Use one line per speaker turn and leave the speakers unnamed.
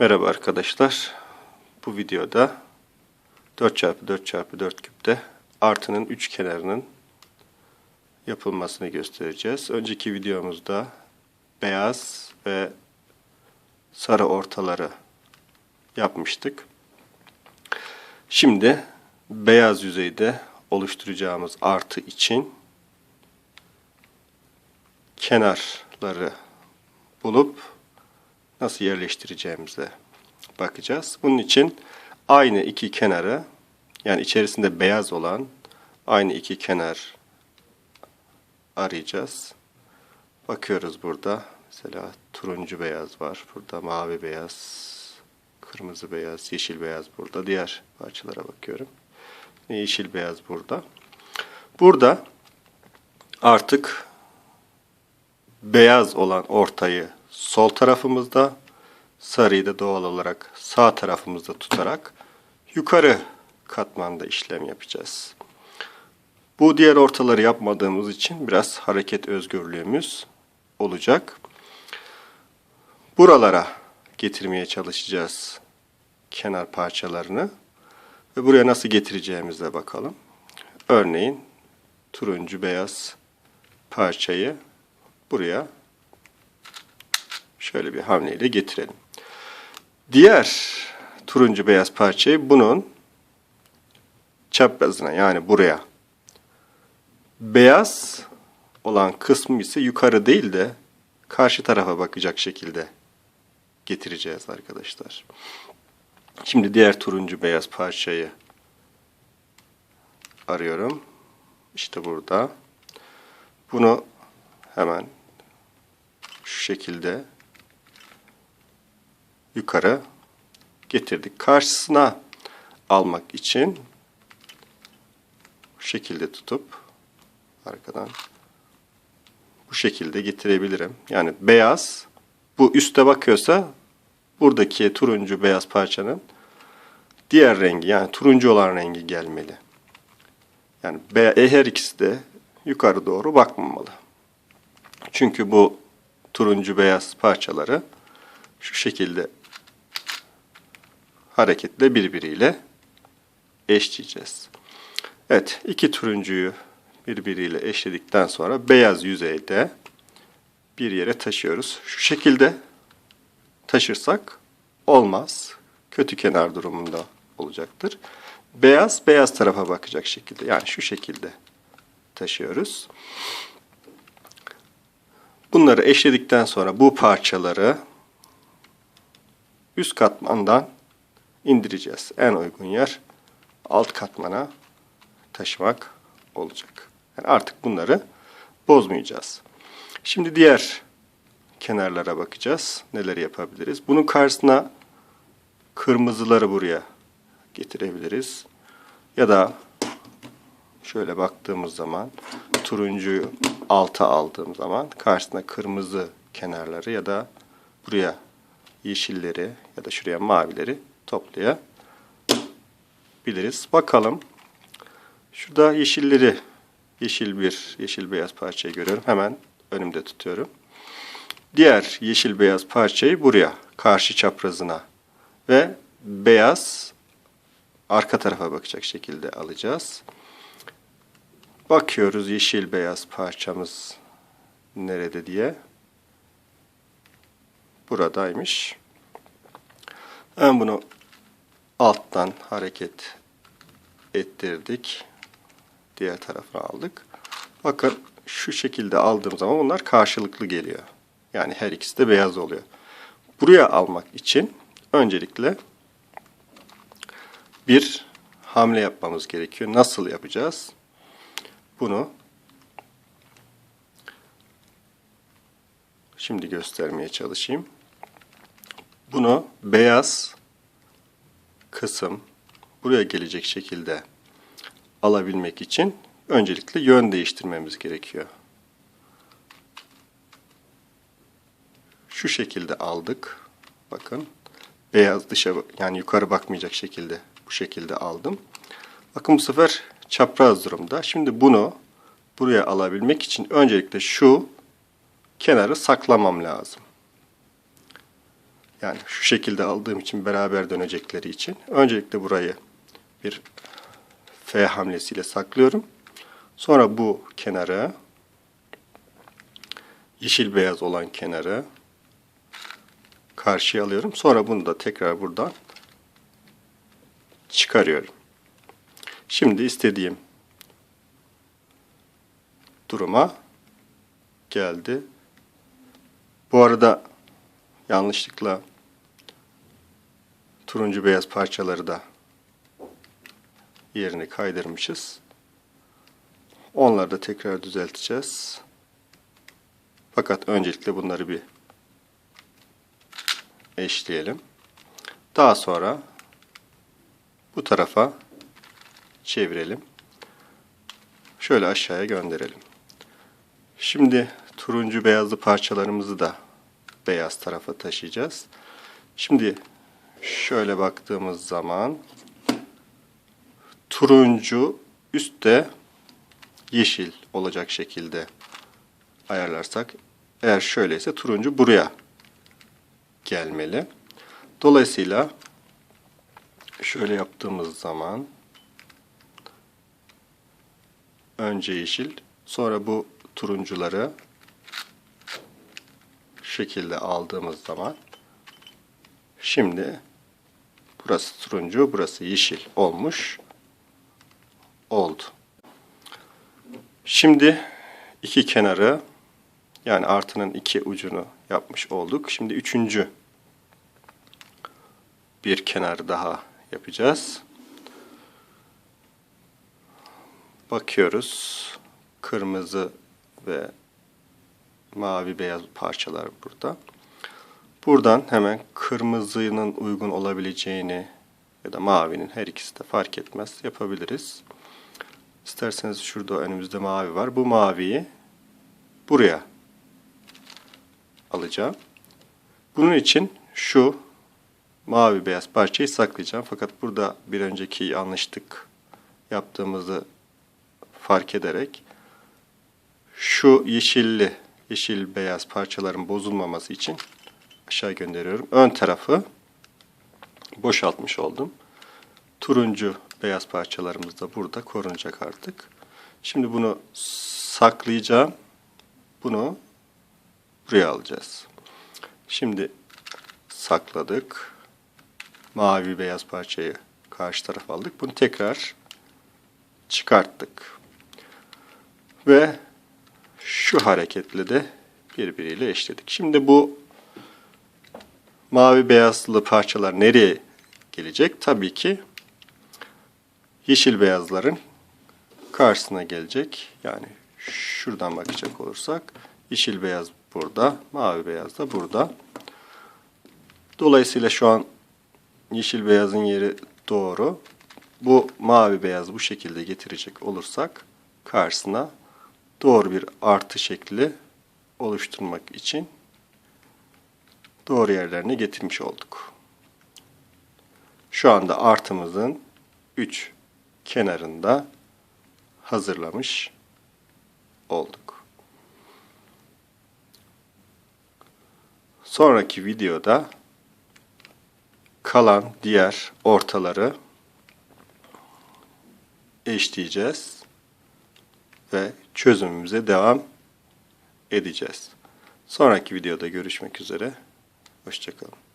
Merhaba arkadaşlar. Bu videoda 4x4x4 küpte artının üç kenarının yapılmasını göstereceğiz. Önceki videomuzda beyaz ve sarı ortaları yapmıştık. Şimdi beyaz yüzeyde oluşturacağımız artı için kenarları bulup nasıl yerleştireceğimize bakacağız. Bunun için aynı iki kenarı yani içerisinde beyaz olan aynı iki kenar arayacağız. Bakıyoruz burada. Mesela turuncu beyaz var. Burada mavi beyaz, kırmızı beyaz, yeşil beyaz burada. Diğer parçalara bakıyorum. Yeşil beyaz burada. Burada artık beyaz olan ortayı sol tarafımızda, sarıyı da doğal olarak sağ tarafımızda tutarak yukarı katmanda işlem yapacağız. Bu diğer ortaları yapmadığımız için biraz hareket özgürlüğümüz olacak. Buralara getirmeye çalışacağız kenar parçalarını ve buraya nasıl getireceğimize bakalım. Örneğin turuncu beyaz parçayı buraya şöyle bir hamleyle getirelim. Diğer turuncu beyaz parçayı bunun çaprazına yani buraya beyaz olan kısmı ise yukarı değil de karşı tarafa bakacak şekilde getireceğiz arkadaşlar. Şimdi diğer turuncu beyaz parçayı arıyorum. İşte burada. Bunu hemen şu şekilde yukarı getirdik. Karşısına almak için bu şekilde tutup arkadan bu şekilde getirebilirim. Yani beyaz bu üste bakıyorsa buradaki turuncu beyaz parçanın diğer rengi yani turuncu olan rengi gelmeli. Yani her ikisi de yukarı doğru bakmamalı. Çünkü bu turuncu beyaz parçaları şu şekilde hareketle birbiriyle eşleyeceğiz. Evet, iki turuncuyu birbiriyle eşledikten sonra beyaz yüzeyde bir yere taşıyoruz. Şu şekilde taşırsak olmaz. Kötü kenar durumunda olacaktır. Beyaz, beyaz tarafa bakacak şekilde. Yani şu şekilde taşıyoruz. Bunları eşledikten sonra bu parçaları üst katmandan indireceğiz. En uygun yer alt katmana taşımak olacak. Yani artık bunları bozmayacağız. Şimdi diğer kenarlara bakacağız. Neler yapabiliriz? Bunun karşısına kırmızıları buraya getirebiliriz. Ya da şöyle baktığımız zaman turuncuyu alta aldığım zaman karşısına kırmızı kenarları ya da buraya yeşilleri ya da şuraya mavileri toplayabiliriz. Bakalım. Şurada yeşilleri, yeşil bir, yeşil beyaz parçayı görüyorum. Hemen önümde tutuyorum. Diğer yeşil beyaz parçayı buraya, karşı çaprazına ve beyaz arka tarafa bakacak şekilde alacağız. Bakıyoruz yeşil beyaz parçamız nerede diye. Buradaymış. Ben bunu alttan hareket ettirdik. Diğer tarafa aldık. Bakın şu şekilde aldığım zaman bunlar karşılıklı geliyor. Yani her ikisi de beyaz oluyor. Buraya almak için öncelikle bir hamle yapmamız gerekiyor. Nasıl yapacağız? Bunu şimdi göstermeye çalışayım. Bunu beyaz kısım buraya gelecek şekilde alabilmek için öncelikle yön değiştirmemiz gerekiyor. Şu şekilde aldık. Bakın beyaz dışa yani yukarı bakmayacak şekilde bu şekilde aldım. Bakın bu sefer çapraz durumda. Şimdi bunu buraya alabilmek için öncelikle şu kenarı saklamam lazım. Yani şu şekilde aldığım için beraber dönecekleri için. Öncelikle burayı bir F hamlesiyle saklıyorum. Sonra bu kenarı yeşil beyaz olan kenarı karşıya alıyorum. Sonra bunu da tekrar buradan çıkarıyorum. Şimdi istediğim duruma geldi. Bu arada yanlışlıkla turuncu beyaz parçaları da yerini kaydırmışız. Onları da tekrar düzelteceğiz. Fakat öncelikle bunları bir eşleyelim. Daha sonra bu tarafa çevirelim. Şöyle aşağıya gönderelim. Şimdi turuncu beyazlı parçalarımızı da beyaz tarafa taşıyacağız. Şimdi şöyle baktığımız zaman turuncu üstte yeşil olacak şekilde ayarlarsak eğer şöyleyse turuncu buraya gelmeli. Dolayısıyla şöyle yaptığımız zaman önce yeşil sonra bu turuncuları şekilde aldığımız zaman şimdi burası turuncu burası yeşil olmuş oldu. Şimdi iki kenarı yani artının iki ucunu yapmış olduk. Şimdi üçüncü bir kenar daha yapacağız. Bakıyoruz. Kırmızı ve mavi beyaz parçalar burada. Buradan hemen kırmızının uygun olabileceğini ya da mavinin her ikisi de fark etmez yapabiliriz. İsterseniz şurada önümüzde mavi var. Bu maviyi buraya alacağım. Bunun için şu mavi beyaz parçayı saklayacağım. Fakat burada bir önceki yanlışlık yaptığımızı fark ederek şu yeşilli yeşil beyaz parçaların bozulmaması için aşağı gönderiyorum. Ön tarafı boşaltmış oldum. Turuncu beyaz parçalarımız da burada korunacak artık. Şimdi bunu saklayacağım. Bunu buraya alacağız. Şimdi sakladık. Mavi beyaz parçayı karşı tarafa aldık. Bunu tekrar çıkarttık. Ve şu hareketle de birbiriyle eşledik. Şimdi bu mavi beyazlı parçalar nereye gelecek? Tabii ki yeşil beyazların karşısına gelecek. Yani şuradan bakacak olursak yeşil beyaz burada, mavi beyaz da burada. Dolayısıyla şu an yeşil beyazın yeri doğru. Bu mavi beyaz bu şekilde getirecek olursak karşısına doğru bir artı şekli oluşturmak için doğru yerlerine getirmiş olduk. Şu anda artımızın 3 kenarında hazırlamış olduk. Sonraki videoda kalan diğer ortaları eşleyeceğiz ve çözümümüze devam edeceğiz. Sonraki videoda görüşmek üzere. Hoşçakalın.